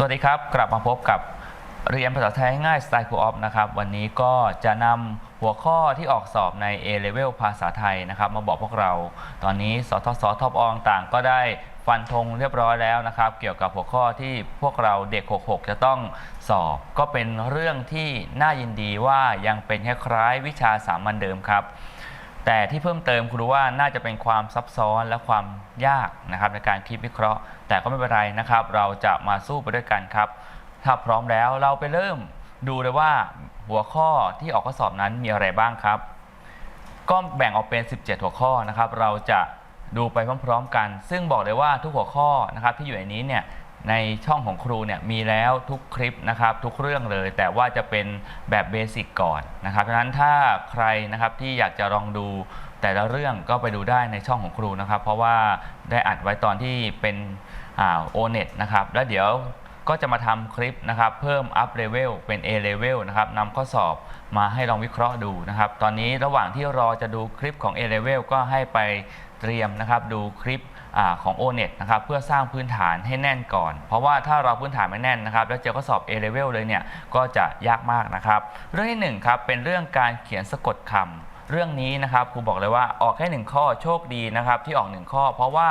สวัสดีครับ กลับมาพบกับเรียนภาษาไทยง่ายสไตล์ครูออฟนะครับ วันนี้ก็จะนำหัวข้อที่ออกสอบใน A-Level ภาษาไทยนะครับ มาบอกพวกเรา ตอนนี้สทศท็อปอองต่างก็ได้ฟันธงเรียบร้อยแล้วนะครับ เกี่ยวกับหัวข้อที่พวกเราเด็ก 66 จะต้องสอบ ก็เป็นเรื่องที่น่ายินดีว่ายังเป็นคล้ายๆวิชาสามัญเดิมครับ แต่ที่เพิ่มเติมคุณรู้ว่าน่าจะเป็นความซับซ้อนและความยากนะครับในการคิดวิเคราะห์ แต่ก็ไม่เป็นไรนะครับ เราจะมาสู้ไปด้วยกันครับ ถ้าพร้อมแล้วเราไปเริ่มดูเลยว่าหัวข้อที่ออกข้อสอบนั้นมีอะไรบ้างครับ ก็แบ่งออกเป็น 17 หัวข้อนะครับ เราจะดูไปพร้อม ๆ กัน ซึ่งบอกเลยว่าทุกหัวข้อนะครับที่อยู่ในนี้เนี่ย ในช่องของครูเนี่ยมีแล้วทุกคลิปนะครับทุกเรื่องเลย แต่ว่าจะเป็นแบบเบสิกก่อนนะครับดังนั้นถ้าใครนะครับที่อยากจะลองดูแต่ละเรื่องก็ไปดูได้ในช่องของครูนะครับ เพราะว่าได้อัดไว้ตอนที่เป็นโอเน็ตนะครับแล้วเดี๋ยวก็จะมาทำคลิปนะครับ เพิ่มอัพเลเวลเป็น A level นะครับนำข้อสอบมาให้ลองวิเคราะห์ดูนะครับ ตอนนี้ระหว่างที่รอจะดูคลิปของ A level ก็ให้ไปเตรียมนะครับ ดูคลิป อของ o n e t นะครับเพื่อสร้างพื้นฐานให้แน่นก่อน เพราะว่าถ้าเราพื้นฐานไม่แน่นนะครับแล้วเจอข้อสอบ A level เลยเนี่ยก็จะยากมากนะครับเรื่องที่1ครับเป็นเรื่องการเขียนสะกดคำเรื่องนี้นะครับครูบอกเลยว่าออกแค่หนึ่งข้อโชคดีนะครับที่ออกหนึ่งข้อ เพราะว่า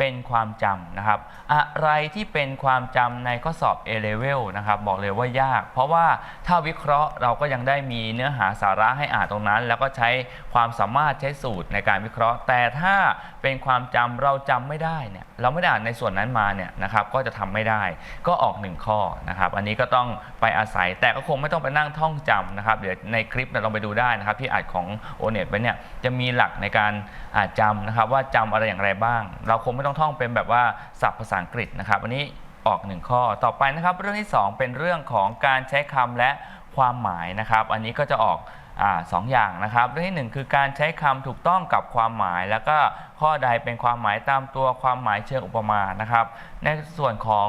เป็นความจำนะครับ อะไรที่เป็นความจำในข้อสอบ A level นะครับ บอกเลยว่ายาก เพราะว่าถ้าวิเคราะห์เราก็ยังได้มีเนื้อหาสาระให้อ่านตรงนั้น แล้วก็ใช้ความสามารถใช้สูตรในการวิเคราะห์ แต่ถ้าเป็นความจำเราจำไม่ได้เนี่ยเราไม่ได้อ่านในส่วนนั้นมาเนี่ยนะครับก็จะทำไม่ได้ก็ออกหนึ่งข้อนะครับอันนี้ก็ต้องไปอาศัยแต่ก็คงไม่ต้องไปนั่งท่องจำนะครับเดี๋ยวในคลิปเนี่ยลองไปดูได้นะครับที่อัดของโอเน็ตไว้เนี่ยจะมีหลักในการ อาจจำนะครับว่าจำอะไรอย่างไรบ้าง เราคงไม่ต้องท่องเป็นแบบว่าศัพท์ภาษาอังกฤษนะครับอันนี้ออกหนึ่งข้อต่อไปนะครับ เรื่องที่สองเป็นเรื่องของการใช้คำและความหมายนะครับ อันนี้ก็จะออกอสองอย่างนะครับ เรื่องที่หนึ่งคือการใช้คำถูกต้องกับความหมาย แล้วก็ข้อใดเป็นความหมายตามตัวความหมายเชิงอุปมานะครับ ในส่วนของ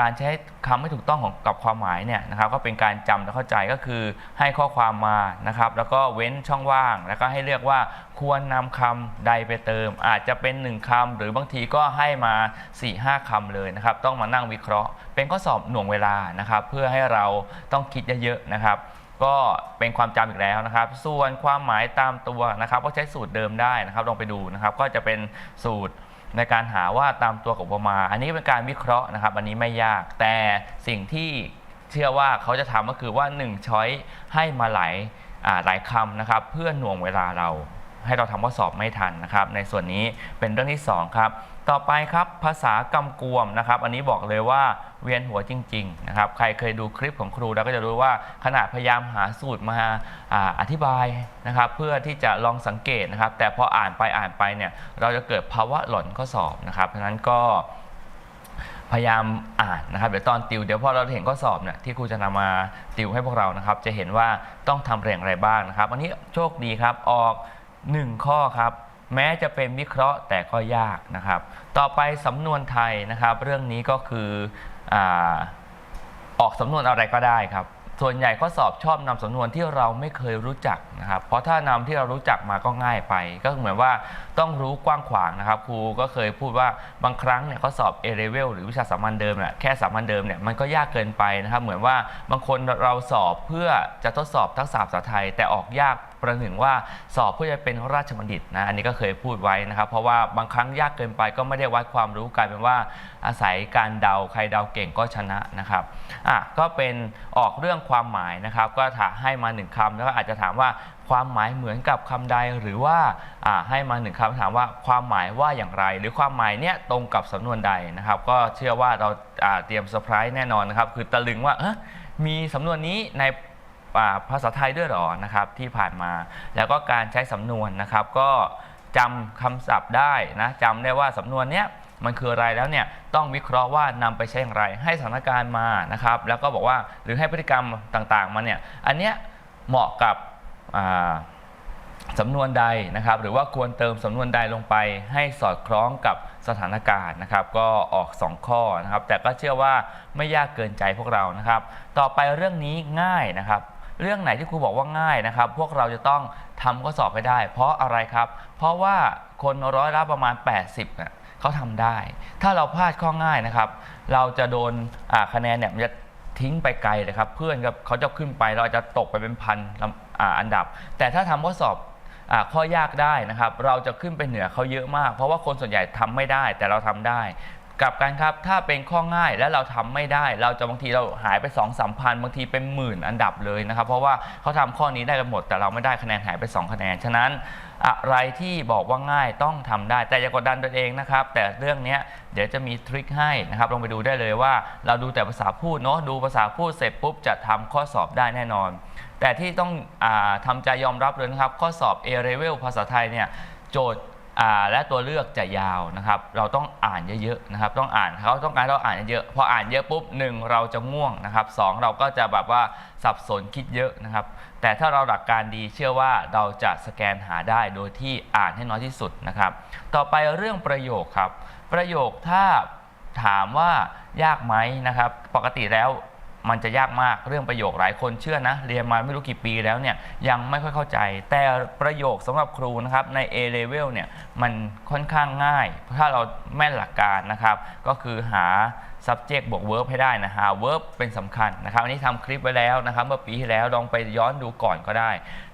การใช้คำไม่ถูกต้องของกับความหมายเนี่ยนะครับก็เป็นการจำและเข้าใจก็คือให้ข้อความมานะครับแล้วก็เว้นช่องว่าง แล้วก็ให้เลือกว่าควรนำคำใดไปเติม อาจจะเป็น 1คำหรือบางทีก็ให้มา 4-5คำเลยนะครับต้องมานั่งวิเคราะห์ เป็นข้อสอบหน่วงเวลานะครับเพื่อให้เราต้องคิดเยอะๆนะครับก็เป็นความจำอีกแล้วนะครับ ส่วนความหมายตามตัวนะครับ ก็ใช้สูตรเดิมได้นะครับ ลองไปดูนะครับ ก็จะเป็นสูตร ในการหาว่าตามตัวกับอุปมา อันนี้เป็นการวิเคราะห์นะครับ อันนี้ไม่ยาก แต่สิ่งที่เชื่อว่าเขาจะทำก็คือว่า1ช้อยให้มาหลายหลายคำนะครับ เพื่อหน่วงเวลาเรา ให้เราทำข้อสอบไม่ทันนะครับ ในส่วนนี้เป็นเรื่องที่สองครับ ต่อไปครับภาษากำกวมนะครับ อันนี้บอกเลยว่าเวียนหัวจริงๆนะครับ ใครเคยดูคลิปของครูแล้วก็จะรู้ว่าขณะพยายามหาสูตรมาอาอธิบายนะครับ เพื่อที่จะลองสังเกตนะครับ แต่พออ่านไปอ่านไปเนี่ยเราจะเกิดภาวะหล่นข้อสอบนะครับเพราะนั้นก็พยายามอ่านนะครับเดี๋ยวตอนติวเดี๋ยวพอเราเห็นข้อสอบเนี่ยที่ครูจะนำมาติวให้พวกเรานะครับ จะเห็นว่าต้องทำอะไรอย่างไรบ้างนะครับ อันนี้โชคดีครับออก 1ข้อครับ แม้จะเป็นวิเคราะห์แต่ก็ยากนะครับ ต่อไปสำนวนไทยนะครับ เรื่องนี้ก็คืออออกสำนวนอะไรก็ได้ครับ ส่วนใหญ่ข้อสอบชอบนำสำนวนที่เราไม่เคยรู้จักนะครับ เพราะถ้านำที่เรารู้จักมาก็ง่ายไป ก็เหมือนว่าต้องรู้กว้างขวางนะครับครูก็เคยพูดว่าบางครั้งเนี่ยข้อสอบ A level หรือวิชาสามัญเดิมเนี่ยแค่สามัญเดิมเนี่ยมันก็ยากเกินไปนะครับ เหมือนว่าบางคนเราสอบเพื่อจะทดสอบทักษะภาษาไทยแต่ออกยาก ประหนึ่งว่าสอบเพื่อจะเป็นราชบัณฑิตนะอันนี้ก็เคยพูดไว้นะครับเพราะว่าบางครั้งยากเกินไปก็ไม่ได้วัดความรู้กลายเป็นว่าอาศัยการเดาใครเดาเก่งก็ชนะนะครับอะก็เป็นออกเรื่องความหมายนะครับ ก็ถามให้มาหนึ่งคำแล้วก็อาจจะถามว่าความหมายเหมือนกับคำใดหรือว่าอ่าให้มาหนึ่งคำถามว่าความหมายว่าอย่างไร หรือความหมายเนี้ยตรงกับสำนวนใดนะครับ ก็เชื่อว่าเราอ่าเตรียมเซอร์ไพรส์แน่นอนนะครับ คือตะลึงว่าเอ๊ะมีสำนวนนี้ใน ภาษาไทยด้วยหรอนะครับที่ผ่านมา แล้วก็การใช้สำนวนนะครับ ก็จำคำศัพท์ได้นะจำได้ว่าสำนวนเนี้ยมันคืออะไรแล้วเนี่ยต้องวิเคราะห์ว่านำไปใช้อย่างไร ให้สถานการณ์มานะครับ แล้วก็บอกว่าหรือให้พฤติกรรมต่างๆมาเนี่ยอันเนี้ยเหมาะกับสำนวนใดนะครับ หรือว่าควรเติมสำนวนใดลงไป ให้สอดคล้องกับสถานการณ์นะครับ ก็ออก 2 ข้อนะครับ แต่ก็เชื่อว่าไม่ยากเกินใจพวกเรานะครับ ต่อไปเรื่องนี้ง่ายนะครับ เรื่องไหนที่ครูบอกว่าง่ายนะครับ พวกเราจะต้องทำข้อสอบให้ได้ เพราะอะไรครับ เพราะว่าคนร้อยละประมาณ 80น่ะเขาทำได้ ถ้าเราพลาดข้อง่ายนะครับ เราจะโดนอ่าคะแนนเนี่ยมันจะทิ้งไปไกลเลยครับ เพื่อนกับเขาจะขึ้นไปเราจะตกไปเป็นพันลำอ่าอันดับ แต่ถ้าทำข้อสอบอาข้อยากได้นะครับ เราจะขึ้นไปเหนือเขาเยอะมาก เพราะว่าคนส่วนใหญ่ทำไม่ได้แต่เราทำได้ กลับกันครับ ถ้าเป็นข้อง่ายและเราทำไม่ได้ เราจะบางทีเราหายไป2องสามพันบางทีเป็นหมื่นอันดับเลยนะครับ เพราะว่าเขาทำข้อนี้ได้กันหมด แต่เราไม่ได้คะแนนหายไป 2 คะแนน ฉะนั้นอะไรที่บอกว่าง่ายต้องทำได้ แต่อย่ากดดันตัวเองนะครับ แต่เรื่องนี้เดี๋ยวจะมีทริคให้นะครับลองไปดูได้เลยว่า เราดูแต่ภาษาพูดเนาะดูภาษาพูดเสร็จปุ๊บจะทำข้อสอบได้แน่นอน แต่ที่ต้องอาทำใจยอมรับเลยนะครับ ข้อสอบ A level ภาษาไทยเนี่ยโจทย์ และตัวเลือกจะยาวนะครับ เราต้องอ่านเยอะๆนะครับ ต้องอ่านเขาต้องการเราอ่านเยอะๆพออ่านเยอะปุ๊บหนึ่งเราจะง่วงนะครับสองเราก็จะแบบว่าสับสนคิดเยอะนะครับ แต่ถ้าเราหลักการดีเชื่อว่าเราจะสแกนหาได้โดยที่อ่านให้น้อยที่สุดนะครับ ต่อไปเรื่องประโยคครับ ประโยคถ้าถามว่ายากไหมนะครับ ปกติแล้ว มันจะยากมากเรื่องประโยคหลายคนเชื่อนะ เรียนมาไม่รู้กี่ปีแล้วเนี่ยยังไม่ค่อยเข้าใจ แต่ประโยคสำหรับครูนะครับใน A level เนี่ยมันค่อนข้างง่าย ถ้าเราแม่นหลักการนะครับ ก็คือหา subject บวก verb ให้ได้นะหา verb เป็นสำคัญนะครับ อันนี้ทำคลิปไว้แล้วนะครับ เมื่อปีที่แล้วลองไปย้อนดูก่อนก็ได้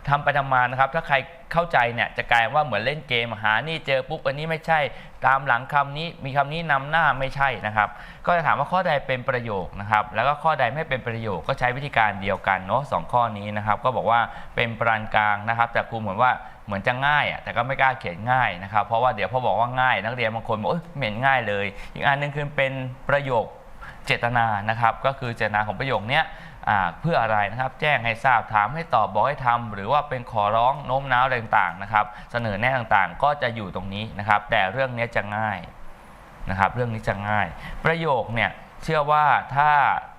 ทำไปทำมานะครับ ถ้าใครเข้าใจเนี่ยจะกลายว่าเหมือนเล่นเกมหานี่เจอปุ๊บอันนี้ไม่ใช่ ตามหลังคำนี้มีคำนี้นำหน้าไม่ใช่นะครับ ก็จะถามว่าข้อใดเป็นประโยคนะครับ แล้วก็ข้อใดไม่เป็นประโยคก็ใช้วิธีการเดียวกันเนาะสองข้อนี้นะครับ ก็บอกว่าเป็นปรานกลางนะครับ แต่ครูเหมือนว่าเหมือนจะง่ายอะแต่ก็ไม่กล้าเขียนง่ายนะครับเพราะว่าเดี๋ยวพอบอกว่าง่าย นักเรียนบางคนบอกเอ้ยไม่เห็นง่ายเลย อีกอันหนึงคือเป็นประโยคเจตนานะครับ ก็คือเจตนาของประโยคเนี้ย เพื่ออะไรนะครับ แจ้งให้ทราบถามให้ตอบบอกให้ทำหรือว่าเป็นขอร้องโน้มน้าวอะไรต่างๆนะครับ เสนอแนะต่างๆ ก็จะอยู่ตรงนี้นะครับ แต่เรื่องนี้จะง่ายนะครับ เรื่องนี้จะง่าย ประโยคเนี่ยเชื่อว่าถ้า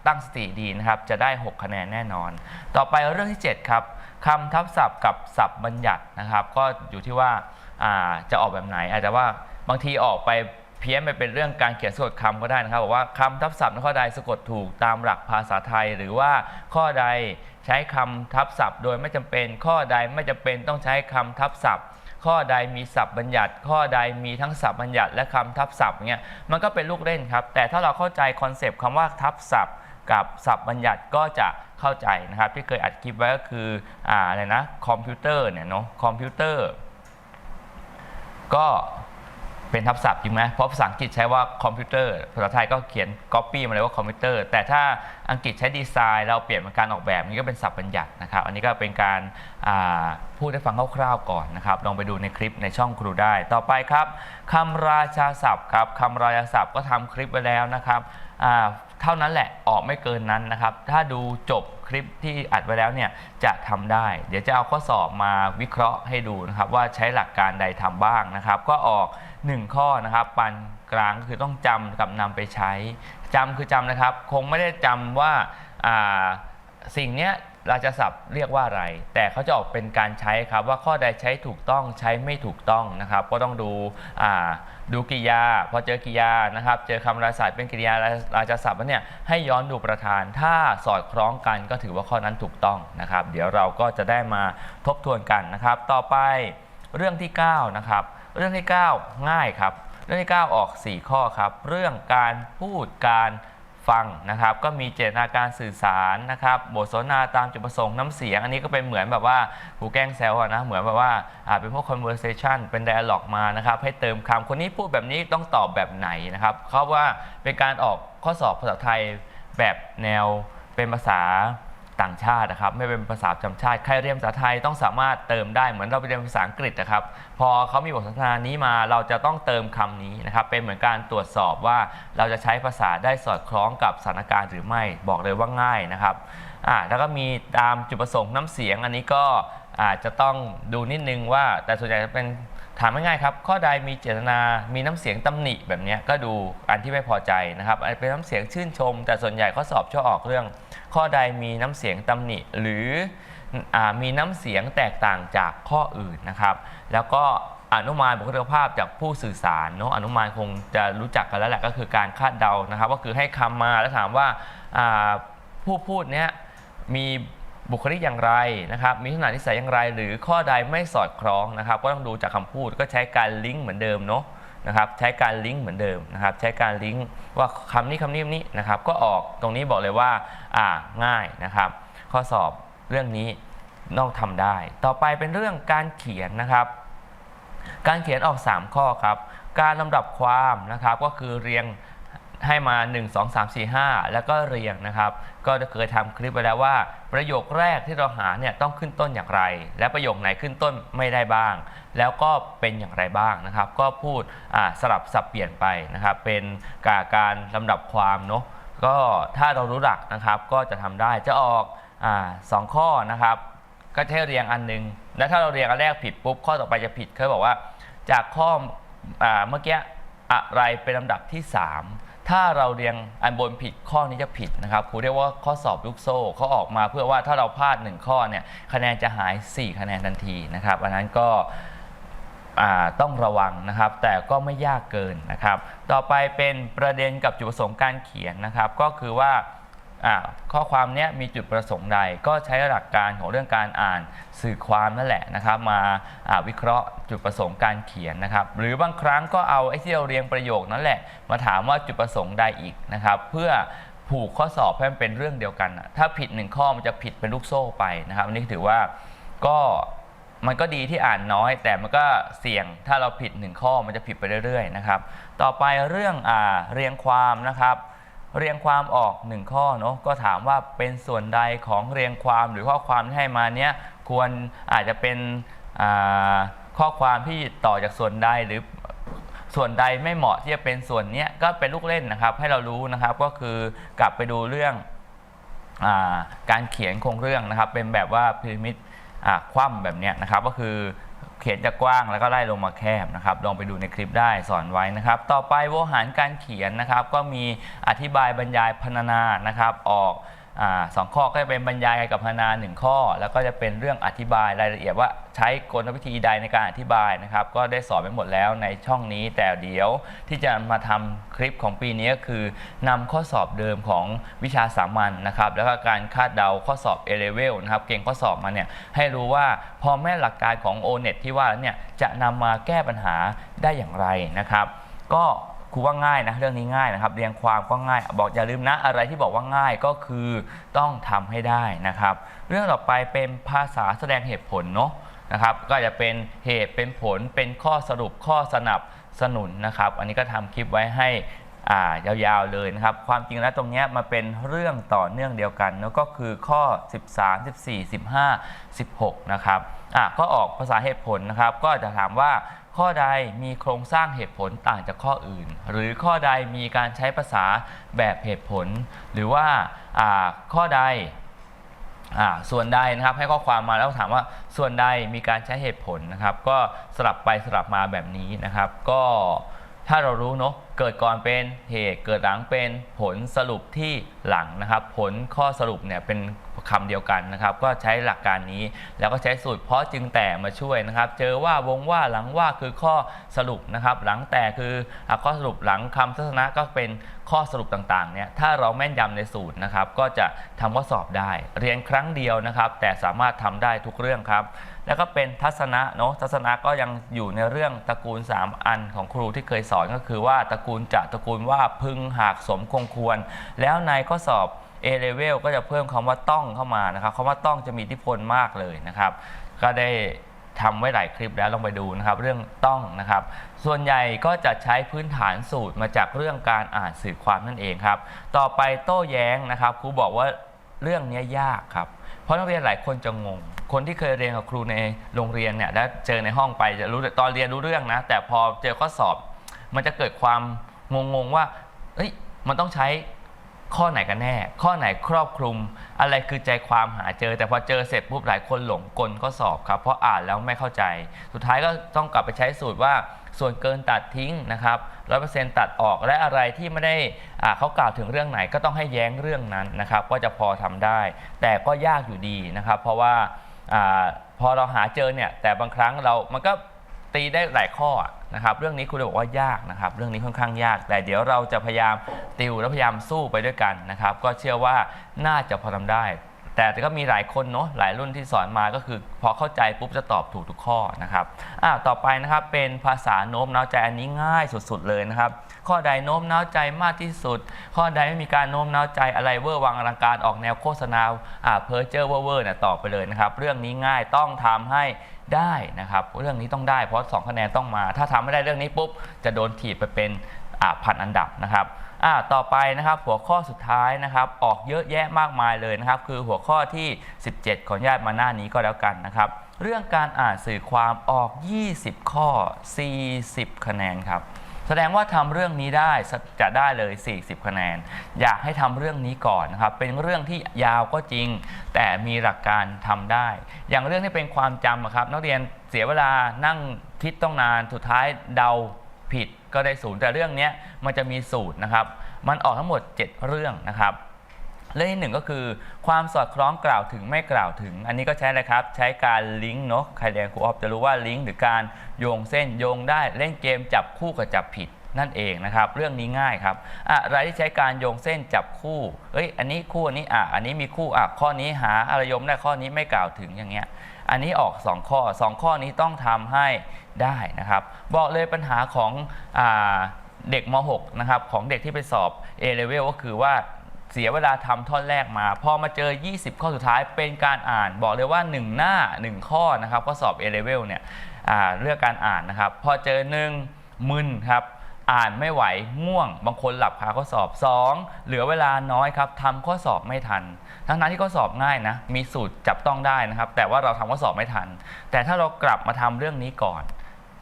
ตั้งสติดีนะครับ จะได้ 6 คะแนนแน่นอน ต่อไปเรื่องที่ 7 ครับคำทับศัพท์กับศัพท์บัญญัตินะครับ ก็อยู่ที่ว่าจะออกแบบไหน อาจจะว่าบางทีออกไป เพี้ยนไปเป็นเรื่องการเขียนสะกดคำก็ได้นะครับบอกว่าคำทับศัพท์ข้อใดสะกดถูกตามหลักภาษาไทย หรือว่าข้อใดใช้คำทับศัพท์ โดยไม่จำเป็น ข้อใดไม่จำเป็นต้องใช้คำทับศัพท์ ข้อใดมีศัพท์บัญญัติ ข้อใดมีทั้งศัพท์บัญญัติและคำทับศัพท์เนี่ยมันก็เป็นลูกเล่นครับ แต่ถ้าเราเข้าใจคอนเซปต์คำว่าทับศัพท์ กับศัพท์บัญญัติก็จะเข้าใจนะครับ ที่เคยอัดคลิปไว้ก็คืออ่าอะไรนะคอมพิวเตอร์เนี่ยเนาะคอมพิวเตอร์ก็ เป็นทับศัพท์จริงไหมเพราะภาษาอังกฤษใช้ว่าคอมพิวเตอร์ ภาษาไทยก็เขียน Copy มาเลยว่าคอมพิวเตอร์ แต่ถ้าอังกฤษใช้ดีไซน์เราเปลี่ยนเป็นการออกแบบนี่ก็เป็นศัพท์บัญญัตินะครับ อันนี้ก็เป็นการาพูดให้ฟังคร่าวๆก่อนนะครับลองไปดูในคลิปในช่องครูได้ ต่อไปครับคำราชาศัพท์ครับคำราชาศัพท์ก็ทำคลิปไว้แล้วนะครับเท่านั้นแหละออกไม่เกินนั้นนะครับ ถ้าดูจบคลิปที่อัดไว้แล้วเนี่ยจะทำได้ เดี๋ยวจะเอาข้อสอบมาวิเคราะห์ให้ดูนะครับว่าใช้หลักการใดทำบ้างนะครับ ก็ออก 1 ข้อนะครับปานกลางก็คือต้องจำกับนำไปใช้จำคือจำนะครับ คงไม่ได้จำว่าอ่าสิ่งเนี้ยราชาศัพท์เรียกว่าอะไร แต่เขาจะออกเป็นการใช้ครับ ว่าข้อใดใช้ถูกต้องใช้ไม่ถูกต้องนะครับ ก็ต้องดูดูกริยา พอเจอกริยานะครับ เจอคำราชาศัพท์เป็นกริยาราชาศัพท์เนี่ยให้ย้อนดูประธาน ถ้าสอดคล้องกันก็ถือว่าข้อนั้นถูกต้องนะครับ เดี๋ยวเราก็จะได้มาทบทวนกันนะครับ ต่อไป เรื่องที่9นะครับเรื่องที่ 9 ง่ายครับ เรื่องที่ 9 ออก 4 ข้อครับ เรื่องการพูดการฟังนะครับ ก็มีเจตนาการสื่อสารนะครับบทสนทนาตามจุดประสงค์น้ำเสียง อันนี้ก็เป็นเหมือนแบบว่าหูแกล้งแซวอะนะเหมือนแบบว่าอ่าเป็นพวก conversation เป็น dialogue มานะครับ ให้เติมคำคนนี้พูดแบบนี้ต้องตอบแบบไหนนะครับเขาว่าเป็นการออกข้อสอบภาษาไทยแบบแนวเป็นภาษา ต่างชาตินะครับไม่เป็นภาษาประจำชาติใครเรียนภาษาไทยต้องสามารถเติมได้เหมือนเราไปเรียนภาษาอังกฤษนะครับ พอเขามีบทสนทนานี้มาเราจะต้องเติมคำนี้นะครับเป็นเหมือนการตรวจสอบว่าเราจะใช้ภาษาได้สอดคล้องกับสถานการณ์หรือไม่บอกเลยว่าง่ายนะครับอ่าแล้วก็มีตามจุดประสงค์น้ำเสียงอันนี้ก็อาจจะต้องดูนิดนึงว่าแต่ส่วนใหญ่จะเป็น ถามง่ายๆครับ ข้อใดมีเจตนา มีน้ำเสียงตำหนิแบบนี้ก็ดูอันที่ไม่พอใจนะครับอันเป็นน้ำเสียงชื่นชม แต่ส่วนใหญ่ข้อสอบชอบออกเรื่อง ข้อใดมีน้ำเสียงตำหนิ หรืออมีน้ำเสียงแตกต่างจากข้ออื่นนะครับ แล้วก็อนุมานบุคลิกภาพจากผู้สื่อสารเนาะอนุมานคงจะรู้จักกันแล้วแหละก็คือการคาดเดานะครับ ก็คือให้คำมาแล้วถามว่าผู้พูดเนี้ยมี บุคลิกอย่างไรนะครับ มีลักษณะนิสัยอย่างไร หรือข้อใดไม่สอดคล้องนะครับ ก็ต้องดูจากคำพูดก็ใช้การลิงก์เหมือนเดิมเนาะนะครับ ใช้การลิงก์เหมือนเดิมนะครับ ใช้การลิงก์ว่าคำนี้คำนี้คำนี้นะครับ ก็ออกตรงนี้บอกเลยว่าอ่าง่ายนะครับ ข้อสอบเรื่องนี้นอกทำได้ ต่อไปเป็นเรื่องการเขียนนะครับ การเขียนออก 3 ข้อครับ การลำดับความนะครับก็คือเรียง ให้มา 1 2 3 4 5 แล้วก็เรียงนะครับ ก็เคยทำคลิปไปแล้วว่า ประโยคแรกที่เราหาเนี่ยต้องขึ้นต้นอย่างไร และประโยคไหนขึ้นต้นไม่ได้บ้าง แล้วก็เป็นอย่างไรบ้างนะครับ ก็พูดสลับสับเปลี่ยนไปนะครับ เป็นการการลำดับความเนาะก็ถ้าเรารู้หลักนะครับ ก็จะทำได้จะออกอสองข้อนะครับ ก็จะให้เรียงอันหนึง แล้วถ้าเราเรียงอันแรกผิดปุ๊บข้อต่อไปจะผิดเขาบอกว่า จากข้ออเมื่อกี้อะไรเป็นลำดับที่ 3 ถ้าเราเรียงอันบนผิดข้อนี้จะผิดนะครับครูเรียกว่าข้อสอบลูกโซ่เขาออกมาเพื่อว่าถ้าเราพลาด 1 ข้อเนี่ยคะแนนจะหาย 4 คะแนนทันทีนะครับอันนั้นก็ต้องระวังนะครับ แต่ก็ไม่ยากเกินนะครับ ต่อไปเป็นประเด็นกับจุดประสงค์การเขียนนะครับ ก็คือว่า ข้อความนี้มีจุดประสงค์ใด ก็ใช้หลักการของเรื่องการอ่านสื่อความนั่นแหละนะครับ มาวิเคราะห์จุดประสงค์การเขียนนะครับ หรือบางครั้งก็เอาไอ้ที่เราเรียงประโยคนั่นแหละ มาถามว่าจุดประสงค์ใดอีกนะครับ เพื่อผูกข้อสอบให้มันเป็นเรื่องเดียวกัน ถ้าผิดหนึ่งข้อมันจะผิดเป็นลูกโซ่ไปนะครับอันนี้ถือว่าก็มันก็ดีที่อ่านน้อย แต่มันก็เสี่ยงถ้าเราผิดหนึ่งข้อมันจะผิดไปเรื่อยๆนะครับ ต่อไปเรื่องอ่าเรียงความนะครับ เรียงความออกหนึ่งข้อเนาะก็ถามว่าเป็นส่วนใดของเรียงความหรือข้อความที่ให้มาเนี้ยควรอาจจะเป็นข้อความที่ต่อจากส่วนใดหรือส่วนใดไม่เหมาะที่จะเป็นส่วนเนี้ยก็เป็นลูกเล่นนะครับ ให้เรารู้นะครับก็คือกลับไปดูเรื่องอาการเขียนโครงเรื่องนะครับ เป็นแบบว่าพีระมิดคว่ำแบบเนี้ยนะครับ ก็คือ เขียนจะกกว้างแล้วก็ไล่ลงมาแคบนะครับลองไปดูในคลิปได้สอนไว้นะครับ ต่อไปโวหารการเขียนนะครับ ก็มีอธิบายบรรยายพรรณนานะครับออก อาสองข้อก็จะเป็นบรรยายกับพนาหนึ่งข้อ แล้วก็จะเป็นเรื่องอธิบายรายละเอียดว่าใช้กลวิธีใดในการอธิบายนะครับ ก็ได้สอนไปหมดแล้วในช่องนี้ แต่เดี๋ยวที่จะมาทำคลิปของปีนี้ก็คือนำข้อสอบเดิมของวิชาสามัญนะครับ แล้วก็การคาดเดาข้อสอบ A level นะครับ เก่งข้อสอบมาเนี่ยให้รู้ว่าพอแม่หลักการของ O-NET ที่ว่าแล้วเนี่ยจะนำมาแก้ปัญหาได้อย่างไรนะครับ ก็ ครูว่าง่ายนะเรื่องนี้ง่ายนะครับ เรียงความก็ง่าย บอกอย่าลืมนะ อะไรที่บอกว่าง่ายก็คือต้องทำให้ได้นะครับ เรื่องต่อไปเป็นภาษาแสดงเหตุผลเนาะนะครับ ก็จะเป็นเหตุเป็นผลเป็นข้อสรุปข้อสนับสนุนนะครับ อันนี้ก็ทำคลิปไว้ให้ยาวๆเลยนะครับ ความจริงแล้วตรงนี้มันเป็นเรื่องต่อเนื่องเดียวกันแล้วก็คือข้อ 13 14 15 16 นะครับอะก็ออกภาษาเหตุผลนะครับ ก็จะถามว่า ข้อใดมีโครงสร้างเหตุผลต่างจากข้ออื่น หรือข้อใดมีการใช้ภาษาแบบเหตุผล หรือว่าข้อใดส่วนใดนะครับให้ข้อความมาแล้วถามว่าส่วนใดมีการใช้เหตุผลนะครับ ก็สลับไปสลับมาแบบนี้นะครับ ก็ถ้าเรารู้เนาะเกิดก่อนเป็นเหตุเกิดหลังเป็นผลสรุปที่หลังนะครับ ผลข้อสรุปเนี่ยเป็น คำเดียวกันนะครับ ก็ใช้หลักการนี้ แล้วก็ใช้สูตรเพราะจึงแต่มาช่วยนะครับ เจอว่าวงว่าหลังว่าคือข้อสรุปนะครับ หลังแต่คือข้อสรุปหลังคำทัศนะก็เป็นข้อสรุปต่างๆเนี่ยถ้าเราแม่นยำในสูตรนะครับก็จะทำข้อสอบได้ เรียนครั้งเดียวนะครับ แต่สามารถทำได้ทุกเรื่องครับ แล้วก็เป็นทัศนะเนาะทัศนะก็ยังอยู่ในเรื่องตระกูล 3 อันของครูที่เคยสอนก็คือว่าตระกูลจะตระกูลว่าพึงหากสมคงควร แล้วในข้อสอบ A level ก็จะเพิ่มคำว่าต้องเข้ามานะครับคำว่าต้องจะมีอิทธิพลมากเลยนะครับ ก็ได้ทำไว้หลายคลิปแล้วลองไปดูนะครับ เรื่องต้องนะครับ ส่วนใหญ่ก็จะใช้พื้นฐานสูตรมาจากเรื่องการอ่านสื่อความนั่นเองครับ ต่อไปโต้แย้งนะครับครูบอกว่าเรื่องนี้ยากครับ เพราะนักเรียนหลายคนจะงง คนที่เคยเรียนกับครูในโรงเรียนเนี่ยแล้วเจอในห้องไปจะรู้ตอนเรียนรู้เรื่องนะ แต่พอเจอข้อสอบ มันจะเกิดความงงๆว่าเอ้ยมันต้องใช้ ข้อไหนกันแน่ ข้อไหนครอบคลุม อะไรคือใจความหาเจอ แต่พอเจอเสร็จปุ๊บหลายคนหลงกลข้อสอบครับ เพราะอ่านแล้วไม่เข้าใจ สุดท้ายก็ต้องกลับไปใช้สูตรว่าส่วนเกินตัดทิ้งนะครับร้อยเปอร์เซ็นต์ตัดออกและอะไรที่ไม่ได้เขากล่าวถึงเรื่องไหนก็ต้องให้แย้งเรื่องนั้นนะครับ ก็จะพอทำได้ แต่ก็ยากอยู่ดีนะครับ เพราะว่าอาพอเราหาเจอเนี่ยแต่บางครั้งเรามันก็ ตีได้หลายข้อนะครับเรื่องนี้ครูเลยบอกว่ายากนะครับ เรื่องนี้ค่อนข้างยาก แต่เดี๋ยวเราจะพยายามติวและพยายามสู้ไปด้วยกันนะครับ ก็เชื่อว่าน่าจะพอทำได้ แต่ก็มีหลายคนเนาะหลายรุ่นที่สอนมาก็คือพอเข้าใจปุ๊บจะตอบถูกทุกข้อนะครับอ่าต่อไปนะครับเป็นภาษาโน้มน้าวใจอันนี้ง่ายสุดๆเลยนะครับ ข้อใดโน้มน้าวใจมากที่สุด ข้อใดไม่มีการโน้มน้าวใจอะไรเวอร์วังอลังการออกแนวโฆษณาอ่าเพอร์เจอร์เวอร์เวอร์เนี่ยตอบไปเลยนะครับ เรื่องนี้ง่ายต้องทำให้ ได้นะครับ เรื่องนี้ต้องได้เพราะ 2 คะแนนต้องมา ถ้าทำไม่ได้เรื่องนี้ปุ๊บ จะโดนถีบไปเป็นอ่าพันอันดับนะครับต่อไปนะครับหัวข้อสุดท้ายนะครับออกเยอะแยะมากมายเลยนะครับ คือหัวข้อที่ 17 ขออนุญาตมาหน้านี้ก็แล้วกันนะครับ เรื่องการอ่านสื่อความออก 20 ข้อ 40 คะแนนครับ แสดงว่าทำเรื่องนี้ได้จะได้เลย 40 คะแนน อยากให้ทำเรื่องนี้ก่อนนะครับ เป็นเรื่องที่ยาวก็จริง แต่มีหลักการทำได้ อย่างเรื่องที่เป็นความจำอะครับนักเรียนเสียเวลานั่งคิดต้องนานสุดท้ายเดาผิดก็ได้ศูนย์แต่เรื่องนี้มันจะมีสูตรนะครับ มันออกทั้งหมด 7 เรื่องนะครับเรื่องที่หนึ่งก็คือความสอดคล้องกล่าวถึงไม่กล่าวถึง อันนี้ก็ใช้อะไรครับ ใช้การลิงก์เนาะใครเรียนครูออฟจะรู้ว่าลิงก์หรือการ โยงเส้นโยงได้เล่นเกมจับคู่กับจับผิดนั่นเองนะครับเรื่องนี้ง่ายครับอะไรที่ใช้การโยงเส้นจับคู่เอ้ยอันนี้คู่อันนี้อะอันนี้มีคู่อะข้อนี้หาอารยมได้ข้อนี้ไม่กล่าวถึงอย่างเงี้ยอันนี้ออก 2 ข้อ 2 ข้อนี้ต้องทำให้ได้นะครับ บอกเลยปัญหาของอเด็กม .6 นะครับของเด็กที่ไปสอบ A level ก็คือว่าเสียเวลาทำท่อนแรกมาพอมาเจอ 20 ข้อสุดท้ายเป็นการอ่าน บอกเลยว่า 1 หน้า 1 ข้อนะครับข้อสอบ A level เนี่ย เรื่องการอ่านนะครับ พอเจอ1มึนครับอ่านไม่ไหวง่วง บางคนหลับคาข้อสอบ 2 เหลือเวลาน้อยครับทำข้อสอบไม่ทัน ทั้งนั้นที่ข้อสอบง่ายนะ มีสูตรจับต้องได้นะครับ แต่ว่าเราทำข้อสอบไม่ทัน แต่ถ้าเรากลับมาทำเรื่องนี้ก่อน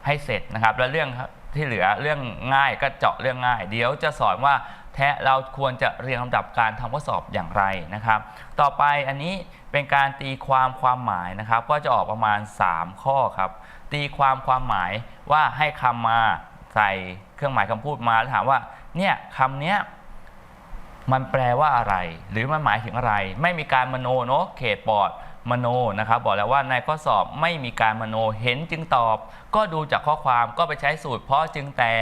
ให้เสร็จนะครับ แล้วเรื่องที่เหลือเรื่องง่ายก็เจาะเรื่องง่าย เดี๋ยวจะสอนว่าแท้เราควรจะเรียงลำดับการทำข้อสอบอย่างไรนะครับ ต่อไปอันนี้เป็นการตีความความหมายนะครับ ก็จะออกประมาณ 3 ข้อครับ ตีความความหมายว่าให้คำมาใส่เครื่องหมายคำพูดมาแล้วถามว่า เนี่ยคำเนี้ยมันแปลว่าอะไร หรือมันหมายถึงอะไร ไม่มีการมโนเนาะเขตปอด มโนนะครับบอกแล้วว่าในข้อสอบไม่มีการมโนเห็นจึงตอบ ก็ดูจากข้อความก็ไปใช้สูตร เพราะจึงแต่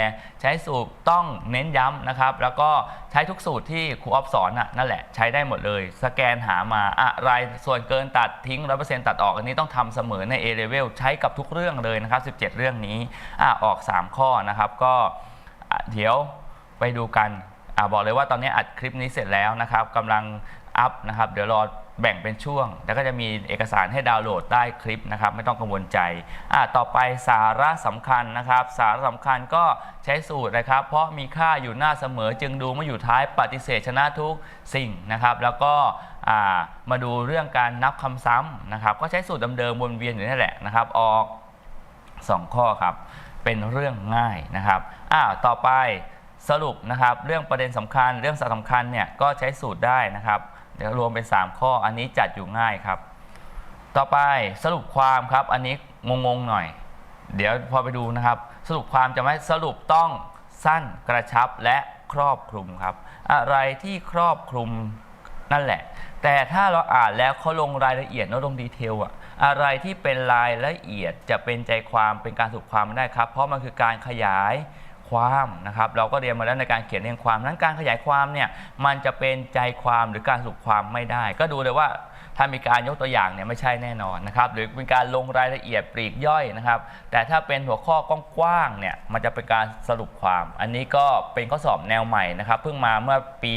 ใช้สูตรต้องเน้นย้ำนะครับ แล้วก็ใช้ทุกสูตรที่ครูออฟสอนน่ะนั่นแหละใช้ได้หมดเลย สแกนหามาอะไรส่วนเกินตัดทิ้งร้อตัดออกอันนี้ต้องทำเสมอใน A level ใช้กับทุกเรื่องเลยนะครับ 17 เรื่องนี้อะออก 3 ข้อนะครับ ก็เดี๋ยวไปดูกันอาบอกเลยว่าตอนนี้อัดคลิปนี้เสร็จแล้วนะครับกำลังอัพนะครับ เดี๋ยวรอ แบ่งเป็นช่วง แล้วก็จะมีเอกสารให้ดาวน์โหลดใต้คลิปนะครับ ไม่ต้องกังวลใจอะต่อไปสาระสำคัญนะครับ สาระสำคัญก็ใช้สูตรนะครับ เพราะมีค่าอยู่หน้าเสมอจึงดูมาอยู่ท้ายปฏิเสธชนะทุกสิ่งนะครับ แล้วก็มาดูเรื่องการนับคำซ้ำนะครับ ก็ใช้สูตรเดิมๆวนเวียนอยู่นั่แหละนะครับ ออก 2 ข้อครับ เป็นเรื่องง่ายนะครับอ้าวต่อไปสรุปนะครับ เรื่องประเด็นสำคัญ เรื่องสำคัญเนี่ยก็ใช้สูตรได้นะครับ รวมเป็น 3 ข้ออันนี้จัดอยู่ง่ายครับ ต่อไปสรุปความครับอันนี้งงๆหน่อย เดี๋ยวพอไปดูนะครับ สรุปความจะไม่สรุปต้องสั้นกระชับและครอบคลุมครับ อะไรที่ครอบคลุมนั่นแหละ แต่ถ้าเราอ่านแล้วเขาลงรายละเอียดแล้วลงดีเทลอะอะไรที่เป็นรายละเอียดจะเป็นใจความเป็นการสรุปความไม่ได้ครับ เพราะมันคือการขยาย ความนะครับเราก็เรียนมาแล้วในการเขียนเรียงความนั้นการขยายความเนี่ยมันจะเป็นใจความหรือการสรุปความไม่ได้ ก็ดูเลยว่าถ้ามีการยกตัวอย่างเนี่ยไม่ใช่แน่นอนนะครับหรือเป็นการลงรายละเอียดปลีกย่อยนะครับ แต่ถ้าเป็นหัวข้อกว้างๆเนี่ยมันจะเป็นการสรุปความ อันนี้ก็เป็นข้อสอบแนวใหม่นะครับเพิ่งมาเมื่อปี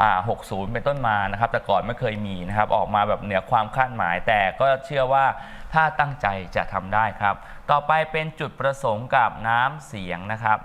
อ่า60 เป็นต้นมานะครับ แต่ก่อนไม่เคยมีนะครับออกมาแบบเหนือความคาดหมาย แต่ก็เชื่อว่าถ้าตั้งใจจะทำได้ครับ ต่อไปเป็นจุดประสงค์กับน้ำเสียงนะครับ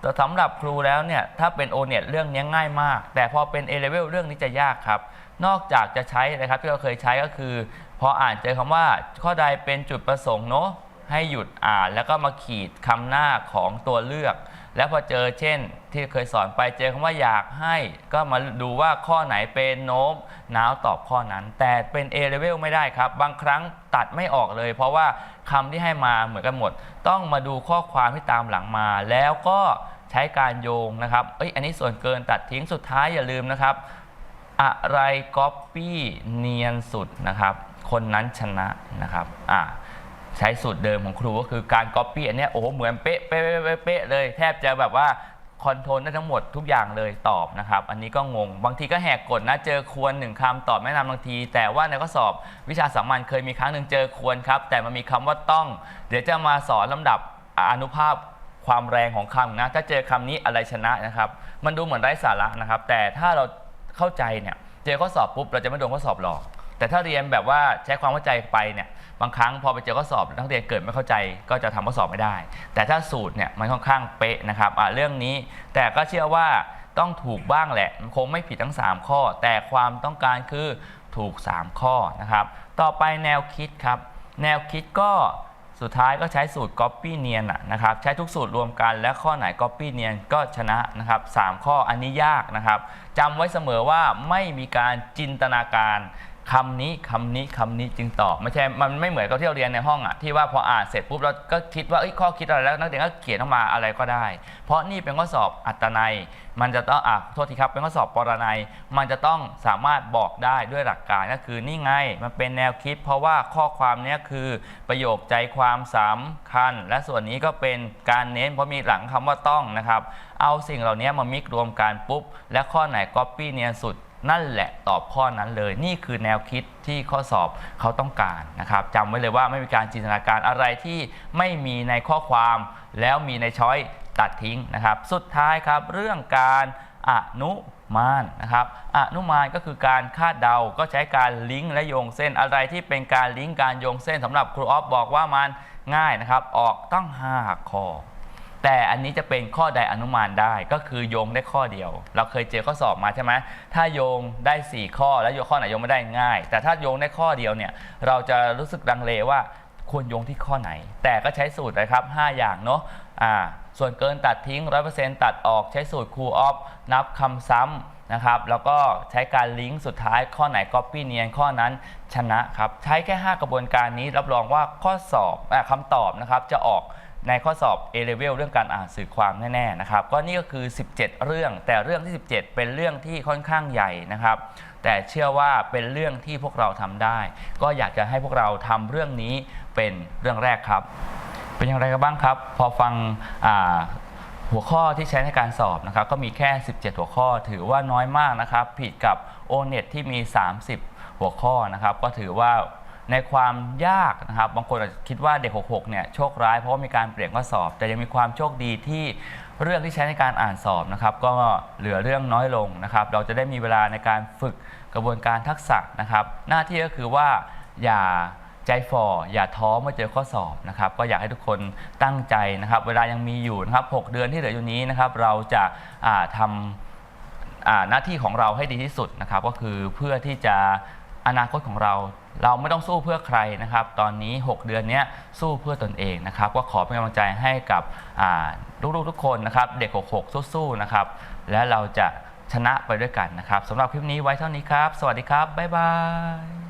แต่สำหรับครูแล้วเนี่ยถ้าเป็นโอเน็ตเรื่องนี้ง่ายมาก แต่พอเป็น A level เรื่องนี้จะยากครับ นอกจากจะใช้นะครับที่เราเคยใช้ก็คือ พออ่านเจอคำว่าข้อใดเป็นจุดประสงค์เนาะให้หยุดอ่านแล้วก็มาขีดคำหน้าของตัวเลือก แล้วพอเจอเช่นที่เคยสอนไปเจอคำว่าอยากให้ก็มาดูว่าข้อไหนเป็นโน้มน้าวตอบข้อนั้น แต่เป็น A level ไม่ได้ครับ บางครั้งตัดไม่ออกเลย เพราะว่าคำที่ให้มาเหมือนกันหมด ต้องมาดูข้อความที่ตามหลังมา แล้วก็ใช้การโยงนะครับเอ้ยอันนี้ส่วนเกินตัดทิ้งสุดท้ายอย่าลืมนะครับ อะไรก๊อปปี้เนียนสุดนะครับ คนนั้นชนะนะครับอ่า ใช้สูตรเดิมของครูก็คือการก๊อปปี้อันเนี้ยโอ้โหเหมือนเป๊ะเป๊ะเป๊ะเป๊ะเป๊ะเลย แทบจะแบบว่าคอนโทรลได้ทั้งหมดทุกอย่างเลยตอบนะครับ อันนี้ก็งง บางทีก็แหกกฎนะเจอควรหนึ่งคำตอบไม่นำบางที แต่ว่าในข้อสอบวิชาสามัญเคยมีครั้งหนึ่งเจอควรครับ แต่มันมีคำว่าต้อง เดี๋ยวจะมาสอนลำดับอนุภาพความแรงของคำนะ ถ้าเจอคำนี้อะไรชนะนะครับ มันดูเหมือนไร้สาระนะครับ แต่ถ้าเราเข้าใจเนี่ยเจอข้อสอบปุ๊บเราจะไม่โดนข้อสอบหลอก แต่ถ้าเรียนแบบว่าใช้ความเข้าใจไปเนี่ย บางครั้งพอไปเจอข้อสอบนักเรียนเกิดไม่เข้าใจก็จะทำข้อสอบไม่ได้ แต่ถ้าสูตรเนี่ยมันค่อนข้างเป๊ะนะครับเรื่องนี้แต่ก็เชื่อว่าต้องถูกบ้างแหละคงไม่ผิดทั้ง 3 ข้อ แต่ความต้องการคือถูก 3 ข้อนะครับ ต่อไปแนวคิดครับ แนวคิดก็สุดท้ายก็ใช้สูตร Copy เนียนนะครับ ใช้ทุกสูตรรวมกันและข้อไหน Copy เนียนก็ชนะนะครับสามข้ออันนี้ยากนะครับจำไว้เสมอว่าไม่มีการจินตนาการ คำนี้คำนี้คำนี้จึงตอบไม่ใช่ มันไม่เหมือนกับที่เราเรียนในห้องอะที่ว่าพออ่านเสร็จปุ๊บเราก็คิดว่าข้อคิดอะไรแล้วนักเรียนก็เขียนออกมาอะไรก็ได้ เพราะนี่เป็นข้อสอบอัตนัย มันจะต้องอะโทษทีครับเป็นข้อสอบปรนัย มันจะต้องสามารถบอกได้ด้วยหลักการก็คือนี่ไงมันเป็นแนวคิด เพราะว่าข้อความนี้คือประโยคใจความสำคัญ และส่วนนี้ก็เป็นการเน้นเพราะมีหลังคำว่าต้องนะครับ เอาสิ่งเหล่านี้มามิกรวมกันปุ๊บ และข้อไหนก๊อปปี้เนียนสุด นั่นแหละตอบข้อนั้นเลย นี่คือแนวคิดที่ข้อสอบเขาต้องการนะครับจำไว้เลยว่าไม่มีการจินตนาการอะไรที่ไม่มีในข้อความ แล้วมีในช้อยตัดทิ้งนะครับ สุดท้ายครับเรื่องการอนุมานนะครับอนุมานก็คือการคาดเดา ก็ใช้การลิงก์และโยงเส้นอะไรที่เป็นการลิงก์การโยงเส้นสำหรับครูออฟบอกว่ามันง่ายนะครับ ออกตั้ง5ข้อ แต่อันนี้จะเป็นข้อใดอนุมานได้ก็คือโยงได้ข้อเดียว เราเคยเจอข้อสอบมาใช่ไหมถ้าโยงได้ 4 ข้อแล้วโยงข้อไหนโยงไม่ได้ง่าย แต่ถ้าโยงได้ข้อเดียวเนี่ยเราจะรู้สึกดังเลว่าควรโยงที่ข้อไหน แต่ก็ใช้สูตรนะครับ 5 อย่างเนาะอ่าส่วนเกินตัดทิ้ง 100%ตัดออกใช้สูตรครูออฟนับคำซ้ำนะครับแล้วก็ใช้การลิงก์สุดท้ายข้อไหน Copy เนียนข้อนั้นชนะครับ ใช้แค่ 5 กระบวนการนี้รับรองว่าข้อสอบอะคำตอบนะครับจะออก ในข้อสอบ A level เรื่องการอ่านสื่อความแน่ๆนะครับก็นี่ก็คือ 17 เรื่อง แต่เรื่องที่ 17 เป็นเรื่องที่ค่อนข้างใหญ่นะครับ แต่เชื่อว่าเป็นเรื่องที่พวกเราทำได้ ก็อยากจะให้พวกเราทำเรื่องนี้เป็นเรื่องแรกครับ เป็นอย่างไรกันบ้างครับ พอฟังหัวข้อที่ใช้ในการสอบนะครับ ก็มีแค่ 17 หัวข้อ ถือว่าน้อยมากนะครับ ผิดกับ o n e t ที่มี 30 หัวข้อนะครับ ก็ถือว่า ในความยากนะครับบางคนอาจจะคิดว่าเด็ก 66 เนี่ยโชคร้ายเพราะว่ามีการเปลี่ยนข้อสอบ แต่ยังมีความโชคดีที่เรื่องที่ใช้ในการอ่านสอบนะครับ ก็เหลือเรื่องน้อยลงนะครับ เราจะได้มีเวลาในการฝึกกระบวนการทักษะนะครับ หน้าที่ก็คือว่าอย่าใจฝ่ออย่าท้อเมื่อเจอข้อสอบนะครับ ก็อยากให้ทุกคนตั้งใจนะครับ เวลายังมีอยู่นะครับ 6 เดือนที่เหลืออยู่นี้นะครับ เราจะาทำอ่าหน้าที่ของเราให้ดีที่สุดนะครับ ก็คือเพื่อที่จะ อนาคตของเรา เราไม่ต้องสู้เพื่อใครนะครับ ตอนนี้ 6 เดือนนี้สู้เพื่อตนเองนะครับ ก็ขอเป็นกำลังใจให้กับลูกๆทุกคนนะครับ เด็ก 66 สู้ๆนะครับ และเราจะชนะไปด้วยกันนะครับสำหรับคลิปนี้ไว้เท่านี้ครับ สวัสดีครับ บ๊ายบาย